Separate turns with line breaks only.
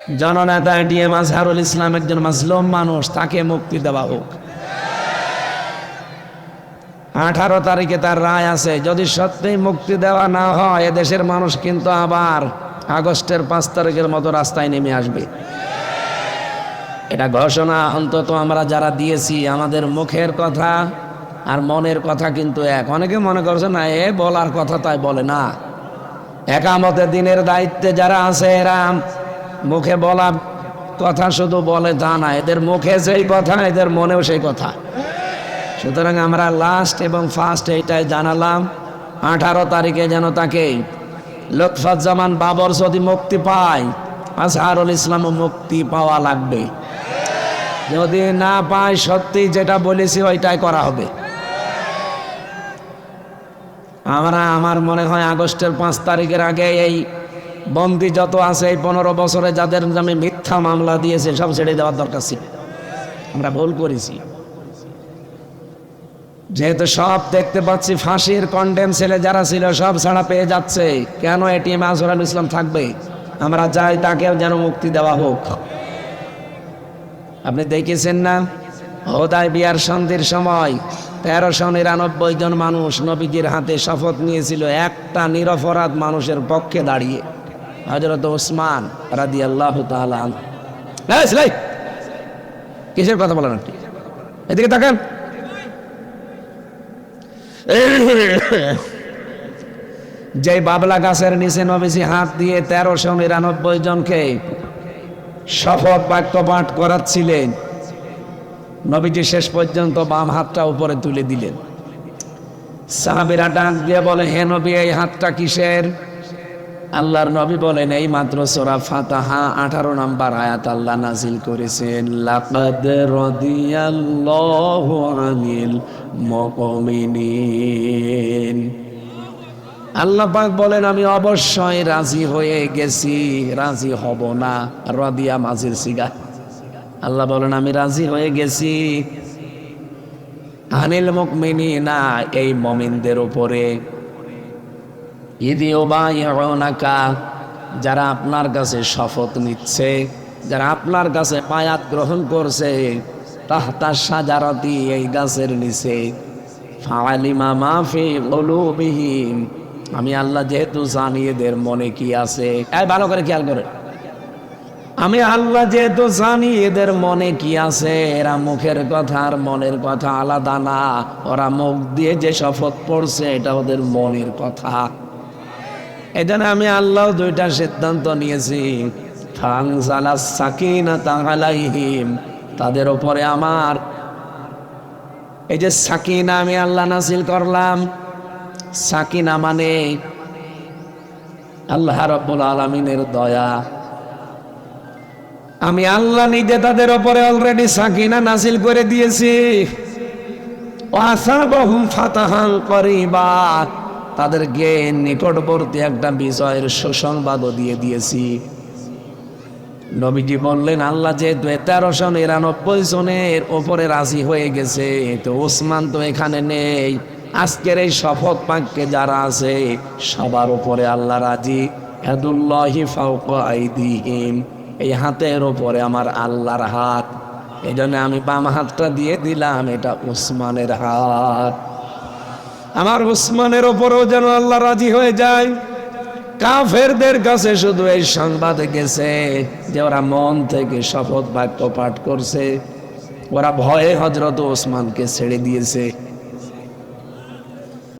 জননেতা এটিএম আজহারুল ইসলাম একজন মাসলুম মানুষ, তাকে মুক্তি দেওয়া হোক। আঠারো তারিখে তার রায় আছে, যদি সত্যিই মুক্তি দেওয়া না হয়, এদেশের মানুষ কিন্তু আবার আগস্টের পাঁচ তারিখের মতো রাস্তায় নেমে আসবে। এটা ঘোষণা অন্তত আমরা যারা দিয়েছি, আমাদের মুখের কথা আর মনের কথা কিন্তু এক। অনেকে মনে করছে, না, এ বলার কথা তাই বলে না। একামতের দিনের দায়িত্বে যারা আছে এরা মুখে বলা কথা শুধু বলে তা না, এদের মুখে যেই কথা, এদের মনেও সেই কথা। সুতরাং আমরা লাস্ট এবং ফার্স্ট এইটাই জানালাম, আঠারো তারিখে যেন তাকে লুৎফাজ্জামান বাবর যদি মুক্তি পায়, আজহারুল ইসলামও মুক্তি পাওয়া লাগবে। যদি না পায়, সত্যি যেটা বলেছি ওইটাই করা হবে। আমরা, আমার মনে হয় আগস্টের পাঁচ তারিখের আগে এই বন্দি যত আছে এই পনেরো বছরে যাদের নামে মিথ্যা মামলা দিয়েছে, সব ছেড়ে দেওয়ার দরকার ছিল। আমরা ভুল করেছি। যেহেতু সব দেখতে পাচ্ছি, ফাঁসির কন্ডেম ছেলে যারা ছিল, সব ছাড়া পেয়ে যাচ্ছে। কেন এটিএম আজহারুল ইসলাম থাকবে? আমরা চাই তাকেও যেন মুক্তি দেওয়া হোক। আপনি দেখেছেন না? হোদায় বিয়ার সন্ধির সময় তেরোশো নিরানব্বই জন মানুষ নবীজির হাতে শপথ নিয়েছিল, একটা নিরপরাধ মানুষের পক্ষে দাঁড়িয়ে। হজরত ওসমান রাদি আল্লাহ কিসের কথা বলেন আপনি? এদিকে তাকান। যে বাবলা গাছের নিচে নবীজি হাত দিয়ে তেরোশো নিরানব্বই জনকে শপথ বাক্য পাঠ করাচ্ছিলেন, নবীজি শেষ পর্যন্ত বাম হাতটা উপরে তুলে দিলেন। সাহাবিরা ডাক দিয়ে বলে, হে নবী, এই হাতটা কিসের? আল্লাহর নবী বলেন, এই মাত্র সোরা ফাতাহা, আঠারো নাম্বার আয়াত আল্লাহ নাজিল করেছেন। লাকাদ রাদিয়াল্লাহু আনিল মুমিনিন। আল্লাহ পাক বলেন, আমি অবশ্যই রাজি হয়ে গেছি, রাজি হব না। রদিয়া মাজির সিগা আল্লাহ বলেন, আমি রাজি হয়ে গেছি। আনিল মুকমিনী না এই মমিনদের উপরে ইদিও বা ইয়ানাকা যারা আপনার কাছে শপথ নিচ্ছে, যারা আপনার কাছে পায়াত গ্রহণ করছে, তাহতা সাজারতি এই গাছের নিচে। আমি আল্লাহ যেহেতু জানি এদের মনে কি আছে। এই ভালো করে খেয়াল করে। আমি আল্লাহ যেহেতু জানি এদের মনে কি আছে, এরা মুখের কথা আর মনের কথা আলাদা না। ওরা মুখ দিয়ে যে শপথ পড়ছে, এটা ওদের মনের কথা। এজন্য আমি আল্লাহ দুইটা সিদ্ধান্ত নিয়েছি। তাদের উপরে আমার এই যে সাকিনা আমি আল্লাহ নাসিল করলাম। সাকিনা মানে আল্লাহ রব্বুল আলমিনের দয়া। আমি আল্লাহ নিজে তাদের ওপরে অলরেডি সাকিনা নাসিল করে দিয়েছি। ওয়াসাবাহুম ফাতাহান করিবা। তাদেরকে নিকটবর্তী একটা বিষয়ের সুসংবাদও দিয়ে দিয়েছি। নবীজি বললেন, আল্লাহ যেহেতু তেরোশো নিরানব্বই জনের ওপরে রাজি হয়ে গেছে, তো ওসমান তো এখানে নেই। আজকের এই শপথ পাককে যারা আছে, সবার উপরে আল্লাহ রাজি। হেদুল্লাহি ফাউক আইদিহিম, এই হাতের ওপরে আমার আল্লাহর হাত। এই আমি বাম হাতটা দিয়ে দিলাম, এটা উসমানের হাত। আমার উসমানের ওপরও যেন আল্লাহ রাজি হয়ে যায়। কাফেরদের কাছে শুধু এই সংবাদ গেছে যে ওরা মন থেকে শপথ বাক্য পাঠ করছে। ওরা ভয়ে হজরত ওসমানকে ছেড়ে দিয়েছে।